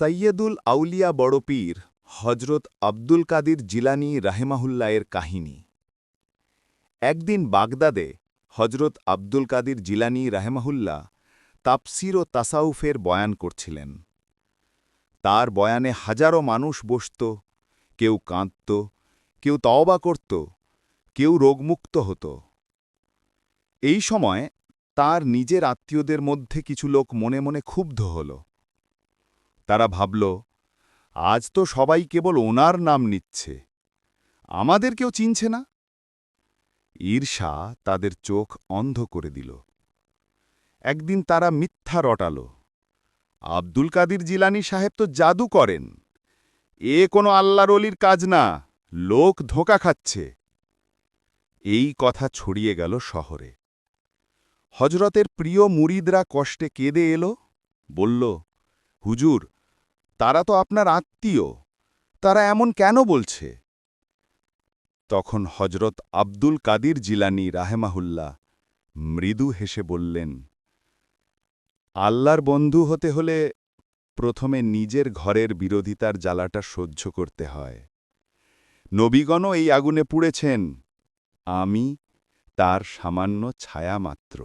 সৈয়দুল আউলিয়া বড় পীর হজরত আব্দুল কাদির জিলানি রাহেমাহুল্লায়ের কাহিনী। একদিন বাগদাদে হজরত আব্দুল কাদির জিলানি রাহেমাহুল্লা তাপসির ও তাসাউফের বয়ান করছিলেন। তার বয়ানে হাজারো মানুষ বসত, কেউ কাঁদত, কেউ তওবা করত, কেউ রোগমুক্ত হতো। এই সময় তার নিজের আত্মীয়দের মধ্যে কিছু লোক মনে মনে ক্ষুব্ধ হল। তারা ভাবল, আজ তো সবাই কেবল ওনার নাম নিচ্ছে। আমাদের কেউ চিনছে না? ঈর্ষা তাদের চোখ অন্ধ করে দিল। একদিন তারা মিথ্যা রটাল, আব্দুল কাদির জিলানি সাহেব তো জাদু করেন। এ কোনো আল্লাহর অলির কাজ না, লোক ধোঁকা খাচ্ছে। এই কথা ছড়িয়ে গেল শহরে। হজরতের প্রিয় মুরিদরা কষ্টে কেঁদে এলো, বলল, হুজুর তারা তো আপনার আত্মীয়। তারা এমন কেন বলছে? তখন হজরত আব্দুল কাদির জিলানি রাহেমাহুল্লা মৃদু হেসে বললেন, আল্লাহর বন্ধু হতে হলে প্রথমে নিজের ঘরের বিরোধিতার জ্বালাটা সহ্য করতে হয়। নবীগণও এই আগুনে পুড়েছেন। আমি তার সামান্য ছায়া মাত্র।